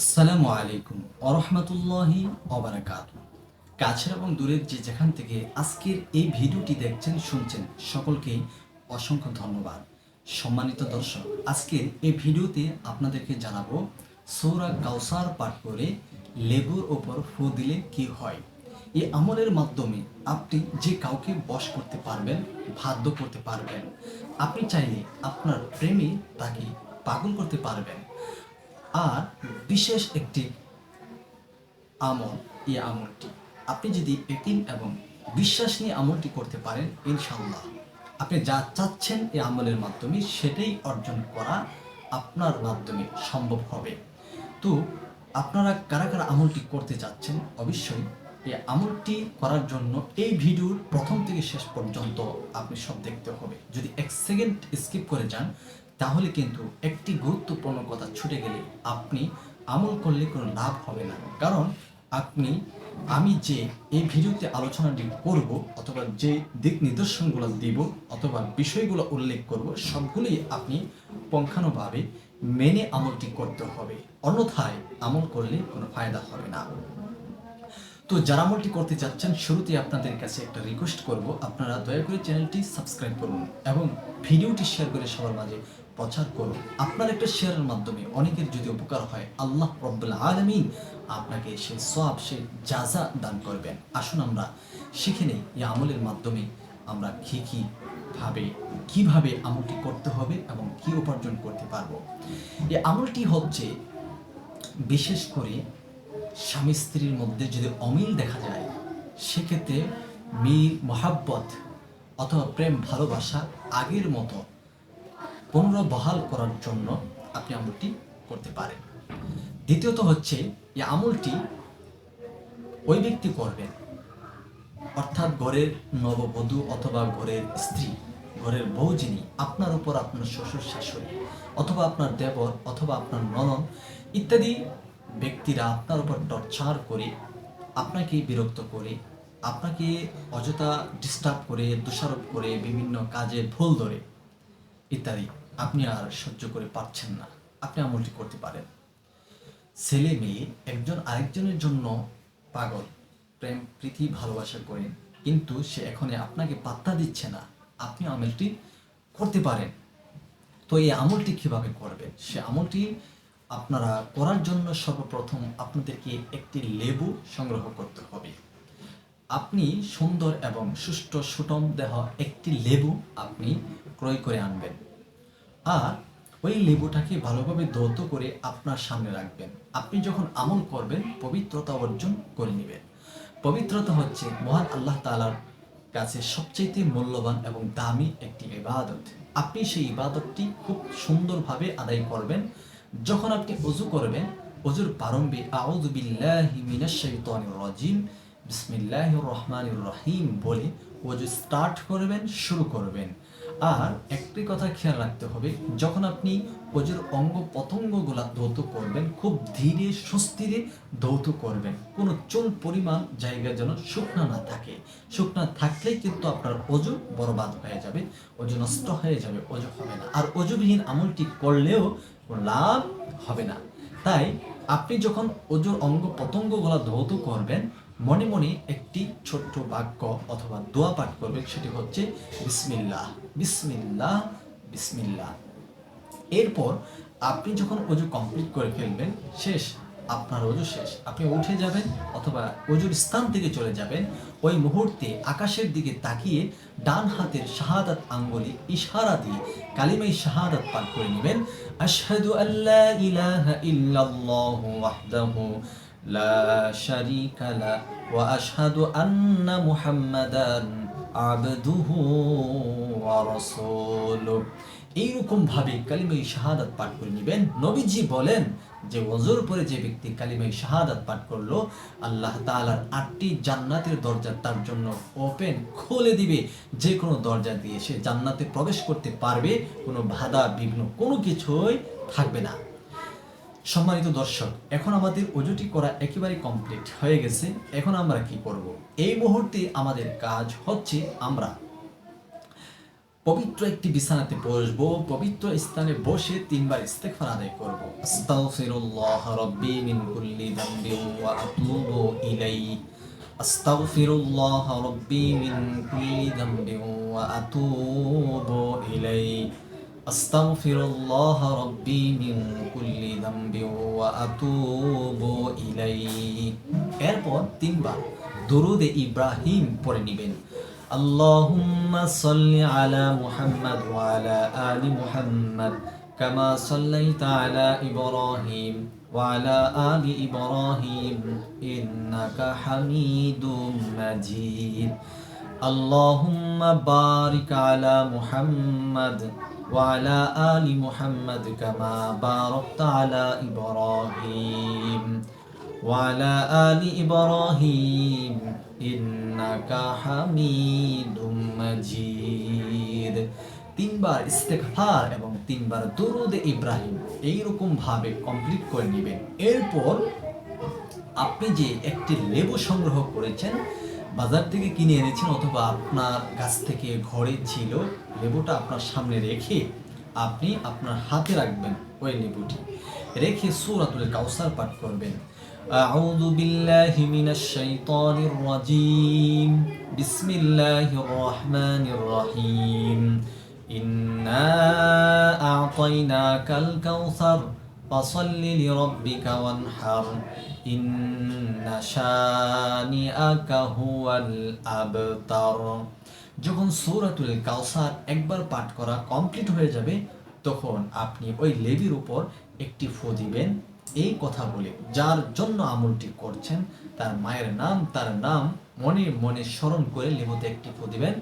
আসসালামু আলাইকুম আরহামতুল্লাহি অবরাকাত কাছের এবং দূরের যে যেখান থেকে আজকের এই ভিডিওটি দেখছেন, শুনছেন, সকলকেই অসংখ্য ধন্যবাদ। সম্মানিত দর্শক, আজকের এই ভিডিওতে আপনাদেরকে জানাব, সৌরা কাউসার পাঠ করে লেবুর ওপর ফু দিলে কি হয়? এই আমলের মাধ্যমে আপনি যে কাউকে বশ করতে পারবেন বাধ্য করতে পারবেন, আপনি চাইলে আপনার প্রেমে তাকে পাগল করতে পারবেন। আর বিশেষ একটি আমল, এই আমলটি। আপনি যদি একিন এবং বিশ্বাস নিয়ে আমলটি করতে পারেন ইনশাল্লাহ আপনি যা চাচ্ছেন এই আমলের মাধ্যমে, সেটাই অর্জন করা আপনার মাধ্যমে সম্ভব হবে। তো, আপনারা কারা কারা আমলটি করতে চাচ্ছেন, অবশ্যই এই আমলটি করার জন্য এই ভিডিওর প্রথম থেকে শেষ পর্যন্ত আপনি সব দেখতে হবে। যদি এক সেকেন্ড স্কিপ করে যান তাহলে কিন্তু একটি গুরুত্বপূর্ণ কথা ছুটে গেলে আপনি আমল করলে কোনো লাভ হবে না। কারণ আপনি, আমি যে এই ভিডিওতে আলোচনাটি করব অথবা যে দিক নিদর্শনগুলো দিব অথবা বিষয়গুলো উল্লেখ করব, সবগুলোই আপনি পঙ্খানুভাবে মেনে আমলটি করতে হবে। অন্যথায় আমল করলে কোনো ফায়দা হবে না। তো যারা আমলটি করতে চাচ্ছেন শুরুতে আপনাদের কাছে একটা রিকোয়েস্ট করব। আপনারা দয়া করে চ্যানেলটি সাবস্ক্রাইব করুন এবং ভিডিওটি শেয়ার করে সবার মাঝে প্রচার করুন আপনার একটা শেয়ারের মাধ্যমে অনেকের যদি উপকার হয়, আল্লাহ রব্বুল আলমিন আপনাকে সেই সব সেই জাজা দান করবেন। আসুন আমরা শিখে নেই এই আমলের মাধ্যমে আমরা কী কি ভাবে, কীভাবে আমলটি করতে হবে এবং কি উপার্জন করতে পারব। এই আমলটি হচ্ছে বিশেষ করে স্বামী স্ত্রীর মধ্যে যদি অমিল দেখা যায়, সেক্ষেত্রে মিল মহাব্বত অথবা প্রেম, ভালোবাসা আগের মতো পুনর্বহাল করার জন্য আপনি আমলটি করতে পারেন। দ্বিতীয়ত হচ্ছে, এই আমলটি ওই ব্যক্তি করবেন, অর্থাৎ ঘরের নববধূ অথবা ঘরের স্ত্রী, ঘরের বউ যিনি, আপনার উপর আপনার শ্বশুর শাশুড়ি অথবা আপনার দেবর অথবা আপনার ননদ ইত্যাদি ব্যক্তিরা আপনার উপর টর্চার করে আপনাকে বিরক্ত করে, আপনাকে অযথা ডিস্টার্ব করে, দোষারোপ করে, বিভিন্ন কাজে ভুল ধরে, ইত্যাদি। আপনি আর সহ্য করে পারছেন না। আপনি আমলটি করতে পারেন। ছেলে মেয়ে একজন আরেকজনের জন্য পাগল, প্রেম, প্রীতি, ভালোবাসা করেন, কিন্তু সে এখন আপনাকে পাত্তা দিচ্ছে না। আপনি আমলটি করতে পারেন। তো এই আমলটি কীভাবে করবেন? সে আমলটি আপনারা করার জন্য সর্বপ্রথম আপনাদেরকে একটি লেবু সংগ্রহ করতে হবে। আপনি সুন্দর এবং সুষ্ঠু সুটম দেহ একটি লেবু আপনি ক্রয় করে আনবেন। আর ওই লেবুটাকে ভালোভাবে দৌত করে আপনার সামনে রাখবেন। আপনি যখন আমল করবেন, পবিত্রতা অর্জন করে নেবেন। পবিত্রতা হচ্ছে মহান আল্লাহ তালার কাছে সবচেয়ে মূল্যবান এবং দামি একটি ইবাদত। আপনি সেই ইবাদতটি খুব সুন্দরভাবে আদায় করবেন। যখন আপনি অজু করবেন, অজুর প্রারম্ভে আউযু বিল্লাহি মিনাশ শাইতানির রাজিম বিসমিল্লাহির রহমানির রহিম বলে অজু স্টার্ট করবেন, শুরু করবেন। আর একটি কথা খেয়াল রাখতে হবে, যখন আপনি অজুর অঙ্গ পতঙ্গগুলা ধৌত করবেন, খুব ধীরে, সুস্থিরে ধৌত করবেন। কোনো চুল পরিমাণ, জায়গা যেন শুকনা না থাকে। শুকনা থাকলেই কিন্তু আপনার অজু বরবাদ হয়ে যাবে, অজু নষ্ট হয়ে যাবে, অজু হবে না। আর অজুবিহীন আমলটি করলেও লাভ হবে না। তাই আপনি যখন অজুর অঙ্গ পতঙ্গগুলা ধৌত করবেন মনে মনে একটি ছোট্ট বাক্য অথবা দোয়া পাঠ করবেন, সেটি হচ্ছে বিসমিল্লাহ বিসমিল্লাহ বিসমিল্লাহ। এরপর আপনি যখন অজু কমপ্লিট করে ফেলবেন, শেষ, আপনার অজু শেষ, আপনি উঠে যাবেন অথবা অজুর স্থান থেকে চলে যাবেন, ওই মুহূর্তে আকাশের দিকে তাকিয়ে ডান হাতের শাহাদাত আঙ্গুলি ইশারা দিয়ে কালিমাই শাহাদাত পাঠ করে নেবেন, আশহাদু আল্লা ইলাহা ইল্লাল্লাহু ওয়াহদাহু লা ওয়া আশহাদু আন্না মুহাম্মাদান আবদুহু ওয়া রাসূলুহু। এইরকম ভাবে কালিমাই শাহাদাত পাঠ করে নেবেন। নবীজি বলেন যে ওজোর পরে যে ব্যক্তি কালিমাই শাহাদাত পাঠ করল, আল্লাহ তাআলার আটটি জান্নাতের দরজা তার জন্য ওপেন খুলে দিবে। যে কোনো দরজা দিয়ে সে জান্নাতে প্রবেশ করতে পারবে, কোনো বাধা বিঘ্ন কোনো কিছুই থাকবে না। সম্মানিত দর্শক, এখন আমাদের অজুটি করা একেবারে কমপ্লিট হয়ে গেছে। এখন আমরা কি করব? এই মুহূর্তে আমাদের কাজ হচ্ছে আমরা পবিত্র একটি বিছানাতে বসবো, পবিত্র স্থানে বসে তিনবার ইস্তেগফার আদায় করব। আস্তাগফিরুল্লাহ রাব্বি মিন কুল্লি যামবি ওয়া আতুবু ইলাইহি। আস্তাগফিরুল্লাহ রাব্বি মিন কুল্লি যামবি ওয়া আতুবু ইলাইহি। আস্তাগফিরুল্লাহ রাব্বি মিন কুল্লি যামবি ওয়া আতুবু ইলাইহি এরপর তিনবার দরুদে ইব্রাহিম পড়ে নেবেন اللهم صل على محمد وعلى آل محمد كما صليت على إبراهيم وعلى آل إبراهيم إنك حميد مجيد اللهم بارك على محمد وعلى آل محمد كما باركت على إبراهيم وعلى آل إبراهيم إنك حميد مجيد তিনবার ইস্তেগফার এবং তিনবার দরুদ ইব্রাহিম এইরকম ভাবে কমপ্লিট করে নেবেন এরপর আপনি যে একটি লেবু সংগ্রহ করেছেন বাজার থেকে কিনে এনেছেন অথবা আপনার গাছ থেকে ঘরে ছিল লেবুটা আপনার সামনে রেখে আপনি আপনার হাতে রাখবেন ওই লেবুটি রেখে সূরাতুল কাউসার পাঠ করবেন أعوذ بالله من الشيطان الرجيم بسم الله الرحمن الرحيم إنا أعطيناك الكوثر فصل لربك وانحر إن شانئك هو الأبتر যখন সূরাতুল কাউসার একবার পাঠ করা কমপ্লিট হয়ে যাবে তখন আপনি ওই লেবির উপর একটি ফু দিবেন এই কথা বলে যার জন্য আমলটি করছেন তার মায়ের নাম তার নাম মনে মনে স্মরণ করে লেবুতে একটি ফু দিবেন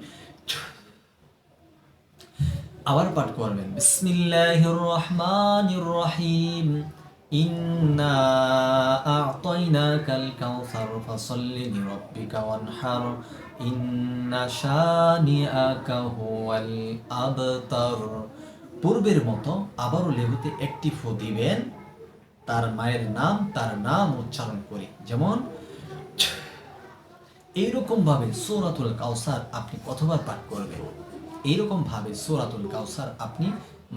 আবার পাঠ করবেন। বিসমিল্লাহির রহমানির রহিম ইন্না আ'তাইনাকাল কাউসার ফাসাল্লি লিরাব্বিকা ওয়ানহার। ইন্না শানিআকা হুয়াল আবতার। পূর্বের মতো আবারও লেবুতে একটি ফু দিবেন। তার মায়ের নাম, তার নাম উচ্চারণ করে। যেমন এইরকম ভাবে সৌরাতুল কাউসার আপনি কতবার পাঠ করবেন? এইরকম ভাবে সৌরাতুল কাউসার আপনি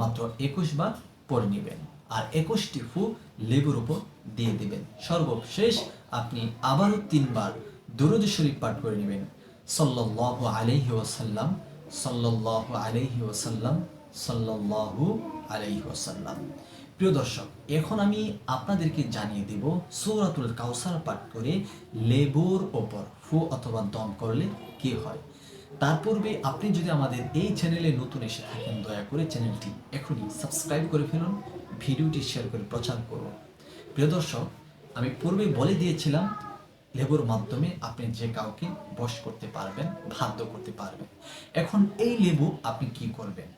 মাত্র একুশ বার পড়ে নেবেন। আর একুশটি ফু লেবুর উপর দিয়ে দিবেন। সর্বশেষ আপনি আবারও তিনবার দুরুদ শরীফ পাঠ করে নেবেন। সাল্লাল্লাহু আলাইহি ওয়াসাল্লাম, সাল্লাল্লাহু আলাইহি ওয়াসাল্লাম, সাল্লাল্লাহু আলাইহি ওয়াসাল্লাম। প্রিয় দর্শক, এখন আমি আপনাদেরকে জানিয়ে দেব সূরাতুল কাউসার পাঠ করে লেবুর ওপর ফু অথবা দম করলে কি হয়। তার পূর্বে আপনি যদি আমাদের এই চ্যানেলে নতুন এসে থাকেন, দয়া করে চ্যানেলটি এখনই সাবস্ক্রাইব করে ফেলুন, ভিডিওটি শেয়ার করে প্রচার করুন। প্রিয় দর্শক, আমি পূর্বে বলে দিয়েছিলাম, লেবুর মাধ্যমে আপনি যে কাউকে বশ করতে পারবেন বাধ্য করতে পারবেন। এখন এই লেবু আপনি কি করবেন?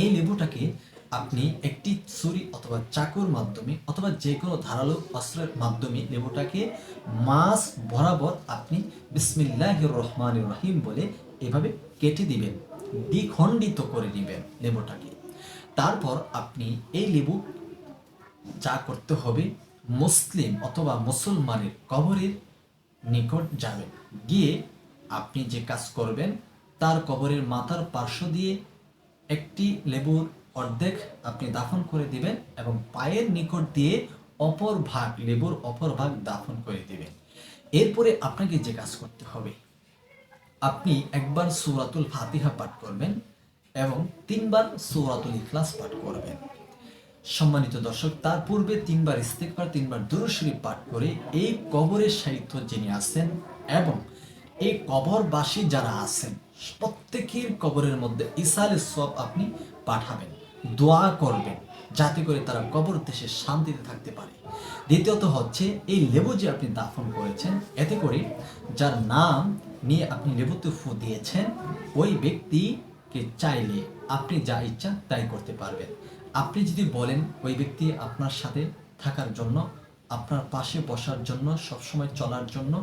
এই লেবুটাকে আপনি একটি ছুরি অথবা চাকুর মাধ্যমে অথবা যে কোনো ধারালো অস্ত্রের মাধ্যমে লেবুটাকে মাছ বরাবর আপনি বিসমিল্লাহ রহমান রহিম বলে এভাবে কেটে দিবেন, দ্বিখণ্ডিত করে দিবেন লেবুটাকে। তারপর আপনি এই লেবু যা করতে হবে, মুসলিম অথবা মুসলমানের কবরের নিকট যাবেন। গিয়ে আপনি যে কাজ করবেন, তার কবরের মাথার পার্শ্ব দিয়ে একটি লেবুর অর্ধেক আপনি দাফন করে দিবেন এবং পায়ের নিকট দিয়ে অপর ভাগ, লেবুর অপর ভাগ দাফন করে দিবেন। এরপরে আপনাকে যে কাজ করতে হবে, আপনি একবার সূরাতুল ফাতিহা পাঠ করবেন এবং তিনবার সূরাতুল ইখলাস পাঠ করবেন। সম্মানিত দর্শক, তার পূর্বে তিনবার ইস্তেকবার তিনবার দুরুশরীফ পাঠ করে এই কবরের সাহিত্য যিনি আছেন এবং এই কবরবাসী যারা আছেন, প্রত্যেকের কবরের মধ্যে ইসালের সব আপনি পাঠাবেন। দোয়া করবেন যাতে করে তারা কবর দেশে শান্তিতে থাকতে পারে। দ্বিতীয়ত হচ্ছে, এই লেবু যে আপনি দাফন করেছেন, এতে করে যার নাম নিয়ে আপনি লেবুতে ফু দিয়েছেন, ওই ব্যক্তিকে চাইলে আপনি যা ইচ্ছা তাই করতে পারবেন। আপনি যদি বলেন, ওই ব্যক্তি আপনার সাথে থাকার জন্য, আপনার পাশে বসার জন্য, সবসময় চলার জন্য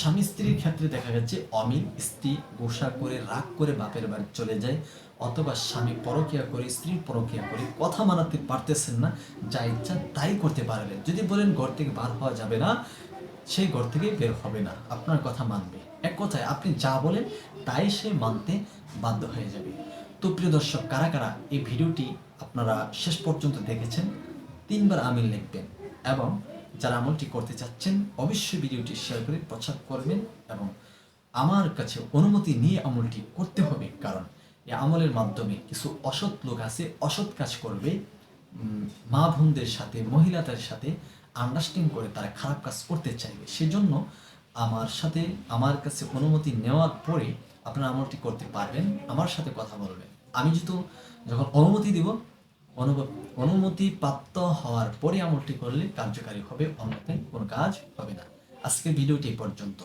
স্বামী স্ত্রীর ক্ষেত্রে দেখা যাচ্ছে অমিল স্ত্রী গোসা করে, রাগ করে বাপের বাড়ি চলে যায়। অথবা স্বামী পরকিয়া করে, স্ত্রী পরকিয়া করে কথা মানাতে পারতেছেন না, যা ইচ্ছা তাই করতে পারবেন। যদি বলেন ঘর থেকে বার হওয়া যাবে না, সেই ঘর থেকে বের হবে না। আপনার কথা মানবে। এক কথায় আপনি যা বলেন, তাই সে মানতে বাধ্য হয়ে যাবে। তো প্রিয় দর্শক, কারা কারা এই ভিডিওটি আপনারা শেষ পর্যন্ত দেখেছেন, তিনবার আমিল লিখবেন এবং যারা আমলটি করতে চাচ্ছেন, অবশ্যই ভিডিওটি শেয়ার করে প্রচার করবেন এবং আমার কাছে অনুমতি নিয়ে আমলটি করতে হবে। কারণ এই আমলের মাধ্যমে কিছু অসৎ লোক আছে, অসৎ কাজ করবে মা বোনদের সাথে, মহিলাদের সাথে আন্ডারস্ট্যান্ডিং করে তারা খারাপ কাজ করতে চাইবে। সেজন্য আমার সাথে, আমার কাছে অনুমতি নেওয়ার পরে আপনারা আমলটি করতে পারবেন। আমার সাথে কথা বলবেন। আমি যেহেতু যখন অনুমতি দিব অনুমতি প্রাপ্ত হওয়ার পরে আমলটি করলে কার্যকারী হবে, অন্যথায় কোনো কাজ হবে না। আজকের ভিডিওটি পর্যন্ত।